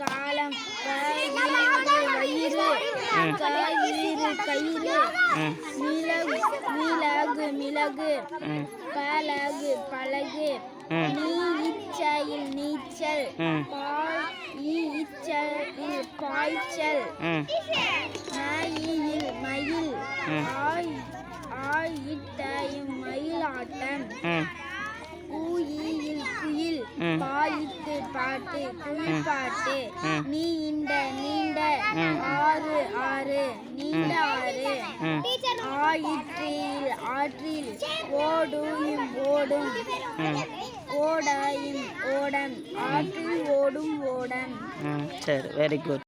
காலம் கயிறு கயிறு மிளகு மிளகு மிளகு பலகு பலகு நீ இச்சையில் பாய்ச்சல் ம் மயில் மயில் ம். ஆய் ஆயிட்டையும் மயிலாட்டம் குயில் குயில். பாயிட்டு பாட்டு குயில் பாட்டு. நீண்ட நீண்ட. ஆறு ஆறு நீண்ட ஆறு ஆயிற்றில் ஆற்றில் ஓடும் ஓடும். ஓடாயும் ஓடம் ஆற்றில் ஓடும் ஓடம் சரி வெரி குட்